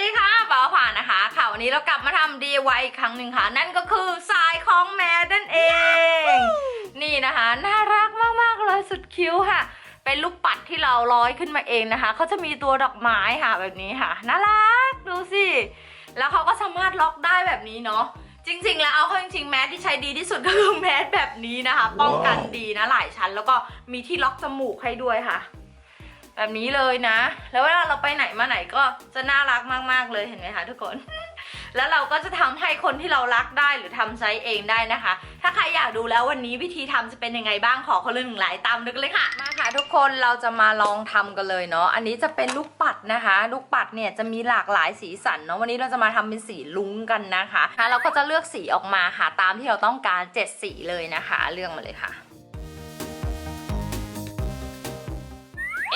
ดีค่ะป๋าผ่านนะคะ ค่ะวันนี้เรากลับมาทำ DIY อีกครั้งหนึ่งค่ะ นั่นก็คือสายของแมดนั่นเอง นี่นะคะ น่ารักมาก ๆ เลยสุดคิ้วค่ะ เป็นลูกปัดที่เราร้อยขึ้นมาเองนะคะ เขาจะมีตัวดอกไม้ค่ะแบบนี้ค่ะ น่ารัก ดูสิ แล้วเขาก็สามารถล็อกได้แบบนี้เนาะ จริง ๆ แล้วเอาเข้าจริงๆแมสที่ใช้ดีที่สุดก็คือแมสแบบนี้นะคะ ป้องกันดีนะหลายชั้น แล้วก็มีที่ล็อกจมูกให้ด้วยค่ะ แบบนี้เลยนะ แล้วเวลาเราไปไหนมาไหนก็จะน่ารักมากๆเลยเห็นไหมคะทุกคน แล้วเราก็จะทำให้คนที่เรารักได้หรือทำใช้เองได้นะคะ ถ้าใครอยากดูแล้ววันนี้วิธีทำจะเป็นยังไงบ้างขอคนละหนึ่งหลายตามนึกเลยค่ะ มาค่ะทุกคนเราจะมาลองทำกันเลยเนาะ อันนี้จะเป็นลูกปัดนะคะ ลูกปัดเนี่ยจะมีหลากหลายสีสันเนาะ วันนี้เราจะมาทำเป็นสีลุ้งกันนะคะแล้วเราก็จะเลือกสีออกมาค่ะตามที่เราต้องการเจ็ดสีเลยนะคะ เลือกมาเลยค่ะ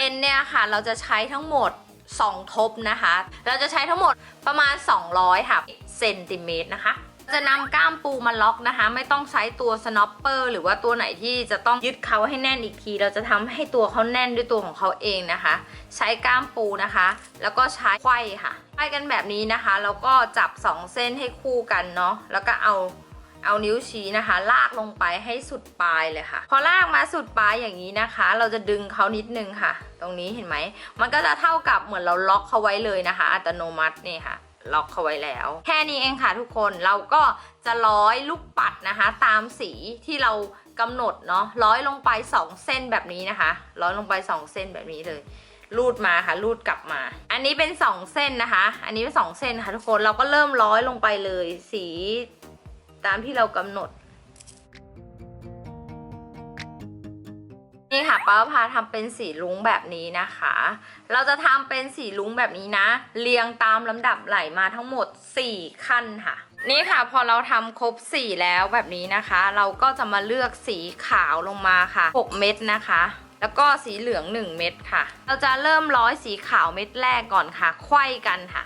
เอ็นเนี่ยค่ะ เราจะใช้ทั้งหมด 2 ทบนะคะ เราจะใช้ทั้งหมดประมาณ 200ค่ะเซนติเมตรนะคะ จะนำก้ามปูมาล็อกนะคะ ไม่ต้องใช้ตัวสโนปเปอร์หรือว่าตัวไหนที่จะต้องยึดเขาให้แน่นอีกที เราจะทำให้ตัวเขาแน่นด้วยตัวของเขาเองนะคะ ใช้ก้ามปูนะคะ แล้วก็ใช้ไขว้ค่ะไขว้กันแบบนี้นะคะ แล้วก็จับ 2 เส้นให้คู่กันเนาะ แล้วก็เอา เอานิ้วชี้นะคะ ลากลงไปให้สุดปลายเลยค่ะ พอลากมาสุดปลายอย่างนี้นะคะ เราจะดึงเขานิดนึงค่ะ ตรงนี้เห็นไหม มันก็จะเท่ากับเหมือนเราล็อกเขาไว้เลยนะคะ อัตโนมัตินี่ค่ะล็อกเขาไว้แล้ว แค่นี้เองค่ะทุกคนเราก็จะร้อยลูกปัดนะคะ ตามสีที่เรากำหนดเนาะร้อยลงไป 2 เส้นแบบนี้นะคะ ร้อยลงไป 2 เส้นแบบนี้เลยรูดมาค่ะรูดกลับมา อันนี้เป็น 2 เส้นนะคะ อันนี้เป็น 2 เส้นค่ะทุกคนเราก็เริ่มร้อยลงไปเลย สี ตามที่เรากำหนด นี่ค่ะป้าพาทำเป็นสีลุ้งแบบนี้นะคะ เราจะทำเป็นสีลุ้งแบบนี้นะ เรียงตามลำดับไหลมาทั้งหมด 4 ขั้นค่ะนี่ค่ะพอเราทำครบ4แล้วแบบนี้นะคะ เราก็จะมาเลือกสีขาวลงมาค่ะ 6 เม็ดนะคะ แล้วก็สีเหลือง 1 เม็ดค่ะ เราจะเริ่มร้อยสีขาวเม็ดแรกก่อนค่ะไขว้กันค่ะ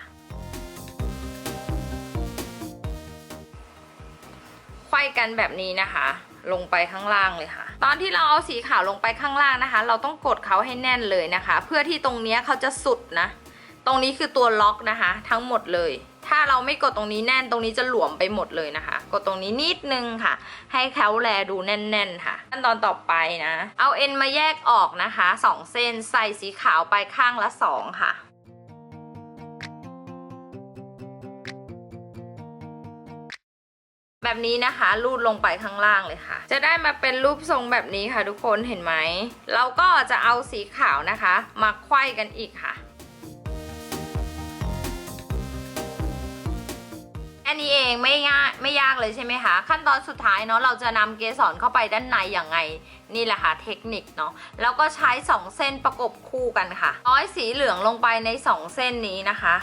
ไขว้กันแบบนี้นะคะ ลงไปข้างล่างเลยค่ะ ตอนที่เราเอาสีขาวลงไปข้างล่างนะคะ เราต้องกดเขาให้แน่นเลยนะคะ เพื่อที่ตรงนี้เขาจะสุดนะ ตรงนี้คือตัวล็อกนะคะ ทั้งหมดเลย ถ้าเราไม่กดตรงนี้แน่นตรงนี้จะหลวมไปหมดเลยนะคะ กดตรงนี้นิดนึงค่ะ ให้เขาแลดูแน่น ๆ ค่ะ ขั้นตอนต่อไปนะ เอาเอ็นมาแยกออกนะคะสองเส้นใส่สีขาวไปข้างละสองค่ะ แบบนี้นะคะรูดลงไปข้างล่างเลยค่ะ จะได้มาเป็นรูปทรงแบบนี้ค่ะทุกคนเห็นไหม เราก็จะเอาสีขาวนะคะ มาไขว้กันอีกค่ะอันนี้เองไม่ง่ายไม่ยากเลยใช่ไหมคะขั้นตอนสุดท้ายเนาะเราจะนำเกสรเข้าไปด้านในอย่างไงนี่แหละค่ะเทคนิคเนาะแล้วก็ใช้ 2 เส้นประกบคู่กันค่ะร้อยสีเหลืองลงไปใน 2 เส้นนี้นะคะ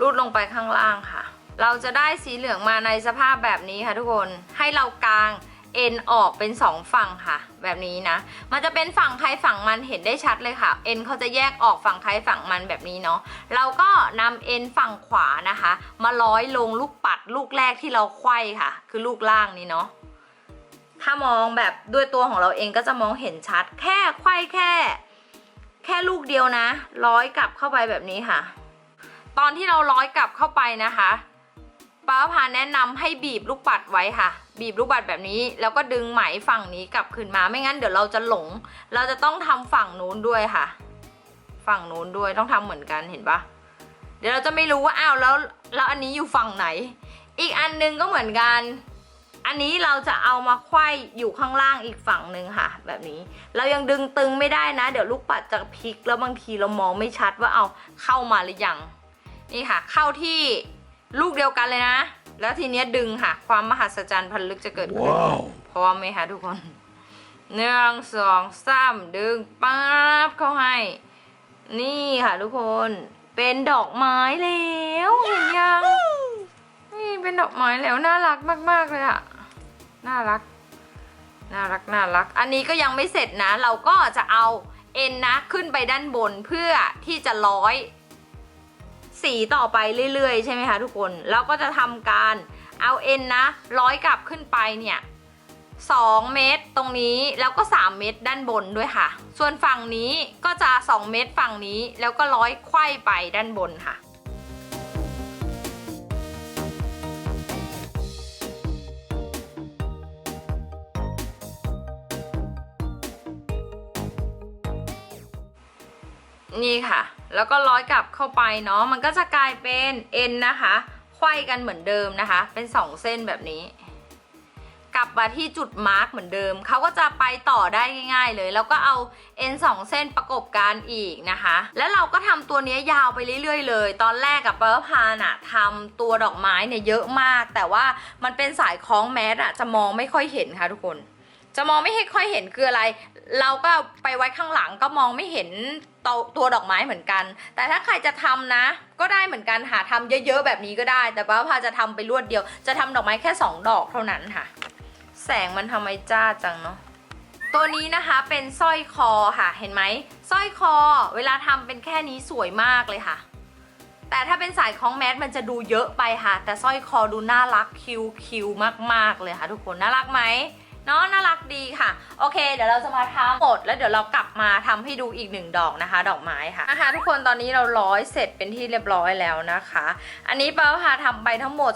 รูดลงไปข้างล่างค่ะ เราจะได้สีเหลืองมาในสภาพแบบนี้ค่ะทุกคนให้เรากางเอ็นออกเป็น 2 ฝั่งค่ะ แบบนี้นะ มันจะเป็นฝั่งใครฝั่งมันเห็นได้ชัดเลยค่ะ เอ็นเขาจะแยกออกฝั่งใครฝั่งมันแบบนี้เนาะ เราก็นำเอ็นฝั่งขวานะคะ มาร้อยลงลูกปัดลูกแรกที่เราไขว้ค่ะ คือลูกล่างนี้เนาะ ถ้ามองแบบด้วยตัวของเราเองก็จะมองเห็นชัด แค่ไขว้แค่ แค่ลูกเดียวนะ ร้อยกลับเข้าไปแบบนี้ค่ะ ตอนที่เราร้อยกลับเข้าไปนะคะ ป้าพาแนะนำให้บีบลูกปัดไว้ค่ะ บีบลูกปัดแบบนี้ แล้วก็ดึงไหมฝั่งนี้กลับคืนมาไม่งั้นเดี๋ยวเราจะหลง เราจะต้องทำฝั่งนู้นด้วยค่ะ ฝั่งนู้นด้วยต้องทำเหมือนกันเห็นปะเดี๋ยวเราจะไม่รู้ว่าอ้าวแล้วแล้วอันนี้อยู่ฝั่งไหน อีกอันนึงก็เหมือนกัน อันนี้เราจะเอามาไขว้อยู่ข้างล่างอีกฝั่งหนึ่งค่ะ แบบนี้ เรายังดึงตึงไม่ได้นะ เดี๋ยวลูกปัดจะพลิกแล้วบางทีเรามองไม่ชัดว่าเอาเข้ามาหรือยังนี่ค่ะ เข้าที่ ลูกเดียวกันเลยนะ แล้วทีเนี้ยดึงค่ะ ความมหัศจรรย์พันลึกจะเกิดขึ้น Wow. พร้อมไหมคะทุกคนหนึ่งสองสามดึงปั๊บเข้าให้ นี่ค่ะทุกคน เป็นดอกไม้แล้วเห็นยัง นี่เป็นดอกไม้แล้วน่ารักมาก ๆ เลยอะน่ารัก น่ารักน่ารัก อันนี้ก็ยังไม่เสร็จนะ เราก็จะเอาเอ็นนะขึ้นไปด้านบนเพื่อที่จะร้อย สีต่อไปเรื่อยๆ ใช่ไหมคะทุกคนแล้วก็จะทำการเอาเอ็นนะร้อยกลับขึ้นไปเนี่ย2เม็ดตรงนี้แล้วก็ 3 เม็ดด้านบนด้วยค่ะ ส่วนฝั่งนี้ก็จะ 2 เม็ดฝั่งนี้แล้วก็ร้อยไขว้ไปด้านบนค่ะนี่ค่ะ แล้วก็ร้อยกลับเข้าไปเนาะมันก็จะกลายเป็นเอ็นนะคะไขว้กันเหมือนเดิมนะคะ เป็นสองเส้นแบบนี้ กลับมาที่จุดมาร์กเหมือนเดิมเขาก็จะไปต่อได้ง่าย ๆ เลย แล้วก็เอาเอ็นสองเส้นประกบกันอีกนะคะ แล้วเราก็ทำตัวนี้ยาวไปเรื่อย ๆ เลย ตอนแรกกับเปอร์พานอะทำตัวดอกไม้เนี่ยเยอะมาก แต่ว่ามันเป็นสายคล้องแมสอะจะมองไม่ค่อยเห็นค่ะทุกคน จะมองไม่ค่อยเห็นคืออะไร เราก็ไปไว้ข้างหลังก็มองไม่เห็นตัวตัวดอกไม้เหมือนกัน แต่ถ้าใครจะทำนะ ก็ได้เหมือนกันหาทำเยอะๆแบบนี้ก็ได้ แต่ป้าพาจะทำไปรวดเดียว จะทำดอกไม้แค่ 2 ดอกเท่านั้นค่ะ แสงมันทำไมจ้าจังเนาะตัวนี้นะคะเป็นสร้อยคอค่ะเห็นไหมสร้อยคอ เวลาทำเป็นแค่นี้สวยมากเลยค่ะ แต่ถ้าเป็นสายคล้องแมสมันจะดูเยอะไปค่ะ แต่สร้อยคอดูน่ารักคิวคิวมากๆเลยค่ะ ทุกคนน่ารักไหม เนาะน่ารักดีค่ะ โอเค เดี๋ยวเราจะมาทำหมด แล้วเดี๋ยวเรากลับมาทำให้ดูอีกหนึ่งดอกนะคะ ดอกไม้ค่ะนะคะทุกคนตอนนี้เราร้อยเสร็จเป็นที่เรียบร้อยแล้วนะคะ อันนี้เป้าพาทำไปทั้งหมด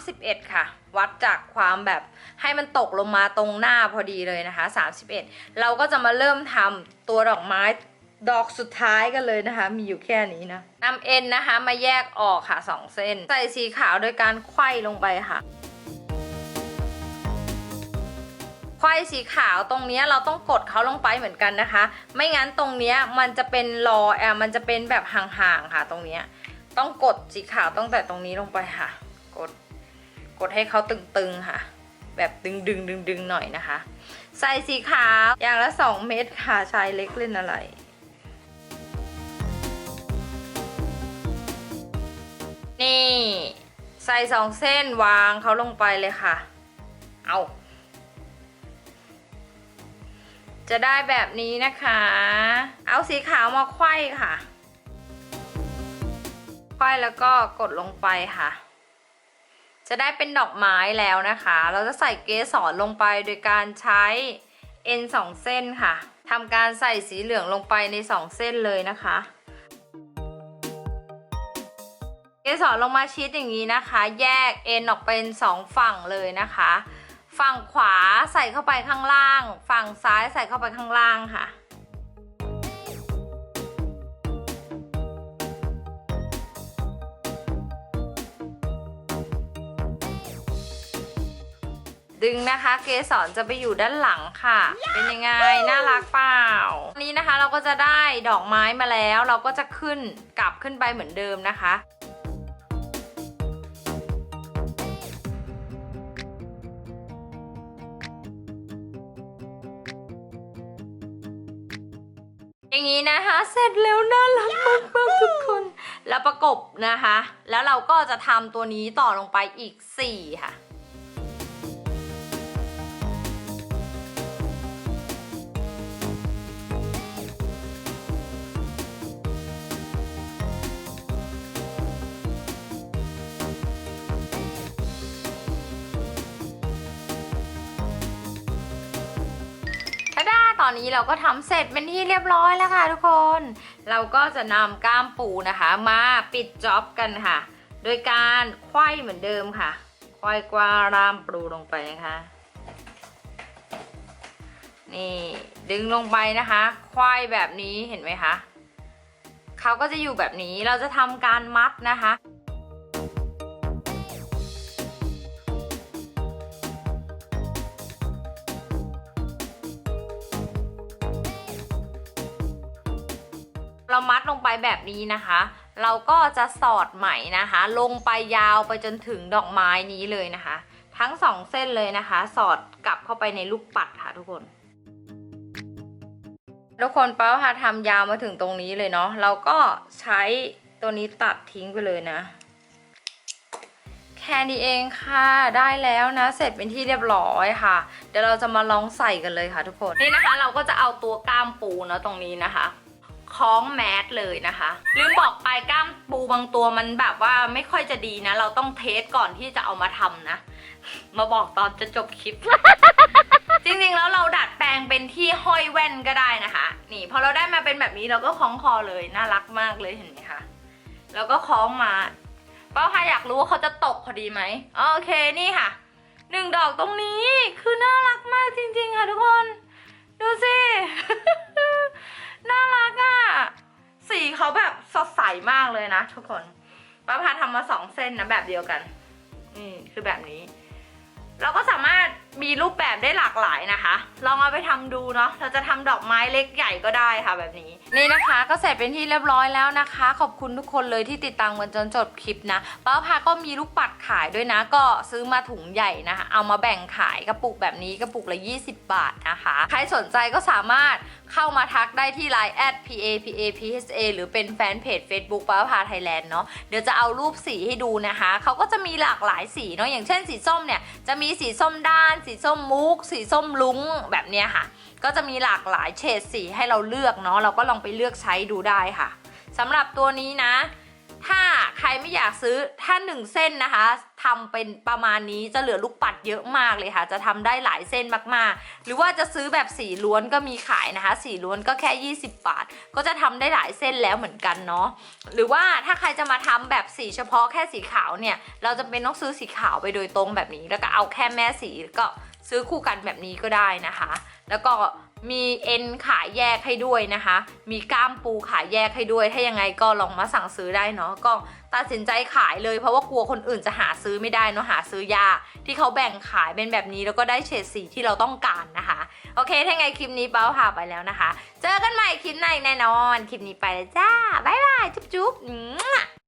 31 ค่ะ วัดจากความแบบให้มันตกลงมาตรงหน้าพอดีเลยนะคะ 31 เราก็จะมาเริ่มทำตัวดอกไม้ดอกสุดท้ายกันเลยนะคะ มีอยู่แค่นี้นะนำเอ็นนะคะมาแยกออกค่ะ 2 เส้น ใส่สีขาวโดยการไขว้ลงไปค่ะ ไขว้สีขาวตรงนี้เราต้องกดเขาลงไปเหมือนกันนะคะ ไม่งั้นตรงนี้มันจะเป็นรอแอมมันจะเป็นแบบห่างๆค่ะ ตรงนี้ต้องกดสีขาวตั้งแต่ตรงนี้ลงไปค่ะ กดกดให้เขาตึงๆค่ะ แบบดึงดึงดึงดึงหน่อยนะคะ ใส่สีขาวอย่างละ 2 เม็ดค่ะชายเล็กเล่นอะไรนี่ ใส่สองเส้นวางเขาลงไปเลยค่ะ เอา จะได้แบบนี้นะคะ เอาสีขาวมาไขว้ค่ะไขว้แล้วก็กดลงไปค่ะ จะได้เป็นดอกไม้แล้วนะคะ เราจะใส่เกสรลงไปโดยการใช้เอ็นสองเส้นค่ะทำการใส่สีเหลืองลงไปในสองเส้นเลยนะคะ เกสรลงมาชิดอย่างนี้นะคะ แยกเอ็นออกเป็นสองฝั่งเลยนะคะ ฝั่งขวาใส่เข้าไปข้างล่าง ฝั่งซ้ายใส่เข้าไปข้างล่างค่ะ ดึงนะคะ เกสรจะไปอยู่ด้านหลังค่ะ เป็นยังไง น่ารักเปล่าวันนี้นะคะเราก็จะได้ดอกไม้มาแล้ว เราก็จะขึ้นกลับขึ้นไปเหมือนเดิมนะคะ อย่างนี้นะคะ เสร็จแล้วน่ารักมากๆทุกคน แล้วประกบนะคะ แล้วเราก็จะทำตัวนี้ต่อลงไปอีก 4 ค่ะ อนนี้เราก็ทำเสร็จเป็นที่เรียบร้อยแล้วค่ะทุกคน เราก็จะนำก้ามปูนะคะมาปิดจ็อบกันค่ะ โดยการไขว้เหมือนเดิมค่ะไขว้กวารามปูลงไปนะคะนี่ดึงลงไปนะคะไขว้แบบนี้เห็นไหมคะเขาก็จะอยู่แบบนี้เราจะทำการมัดนะคะ เรามัดลงไปแบบนี้นะคะ เราก็จะสอดไหมนะคะ ลงไปยาวไปจนถึงดอกไม้นี้เลยนะคะ ทั้งสองเส้นเลยนะคะ สอดกลับเข้าไปในลูกปัดค่ะทุกคนทุกคนเป้าค่ะทำยาวมาถึงตรงนี้เลยเนาะเราก็ใช้ตัวนี้ตัดทิ้งไปเลยนะ แค่นี้เองค่ะได้แล้วนะ เสร็จเป็นที่เรียบร้อยค่ะ เดี๋ยวเราจะมาลองใส่กันเลยค่ะทุกคนนี่นะคะ เราก็จะเอาตัวก้ามปูเนาะตรงนี้นะคะ คล้องแมสเลยนะคะ ลืมบอกไปกล้ามปูบางตัวมันแบบว่าไม่ค่อยจะดีนะ เราต้องเทสก่อนที่จะเอามาทำนะ มาบอกตอนจะจบคลิป จริงๆแล้วเราดัดแปลงเป็นที่ห้อยแว่นก็ได้นะคะ นี่พอเราได้มาเป็นแบบนี้เราก็คล้องคอเลยน่ารักมากเลยเห็นไหมคะแล้วก็คล้องมาป้าพาอยากรู้ว่าเขาจะตกพอดีไหมโอเคนี่ค่ะหนึ่งดอกตรงนี้คือน่ารักมากจริงๆค่ะทุกคน ดูสิ น่ารักอะ่ะสีเขาแบบสดใสมากเลยนะทุกคนป้าพาทำมาสองเส้นนะแบบเดียวกัน นี่คือแบบนี้ เราก็สามารถมีรูปแบบได้หลากหลายนะคะ ลองเอาไปทำดูเนาะ เราจะทำดอกไม้เล็กใหญ่ก็ได้ค่ะแบบนี้ นี่นะคะก็เสร็จเป็นที่เรียบร้อยแล้วนะคะ ขอบคุณทุกคนเลยที่ติดตามกันจนจบคลิปนะป้าพาก็มีลูกปัดขายด้วยนะ ก็ซื้อมาถุงใหญ่นะคะ เอามาแบ่งขายกระปุกแบบนี้กระปุกละ 20 บาทนะคะ ใครสนใจก็สามารถ เข้ามาทักได้ที่ Line at p a p a p h a หรือเป็นแฟนเพจ Facebook ป้าพาไทยแลนด์เนาะเดี๋ยวจะเอารูปสีให้ดูนะคะเขาก็จะมีหลากหลายสีเนาะอย่างเช่นสีส้มเนี่ยจะมีสีส้มด้าน สีส้มมุก สีส้มลุ้งแบบเนี้ยค่ะ ก็จะมีหลากหลายเฉดสีให้เราเลือกเนาะเราก็ลองไปเลือกใช้ดูได้ค่ะสำหรับตัวนี้นะ ถ้าใครไม่อยากซื้อถ้าหนึ่งเส้นนะคะทำเป็นประมาณนี้จะเหลือลูกปัดเยอะมากเลยค่ะ จะทำได้หลายเส้นมากๆ หรือว่าจะซื้อแบบสีล้วนก็มีขายนะคะ สีล้วนก็แค่ 20 บาท ก็จะทำได้หลายเส้นแล้วเหมือนกันเนาะหรือว่าถ้าใครจะมาทำแบบสีเฉพาะแค่สีขาวเนี่ย เราจะเป็นต้องซื้อสีขาวไปโดยตรงแบบนี้ แล้วก็เอาแค่แม่สีก็ ซื้อคู่กันแบบนี้ก็ได้นะคะ แล้วก็มีเอ็นขายแยกให้ด้วยนะคะ มีกล้ามปูขายแยกให้ด้วย ถ้ายังไงก็ลองมาสั่งซื้อได้เนาะ ก็ตัดสินใจขายเลยเพราะว่ากลัวคนอื่นจะหาซื้อไม่ได้เนาะ หาซื้อยากที่เขาแบ่งขายเป็นแบบนี้แล้วก็ได้เฉดสีที่เราต้องการนะคะ โอเค ถ้าไงคลิปนี้เป้าพาไปแล้วนะคะ เจอกันใหม่คลิปหน้าแน่นอน คลิปนี้ไปแล้วจ้า บ๊ายบาย จุ๊บจุ๊บ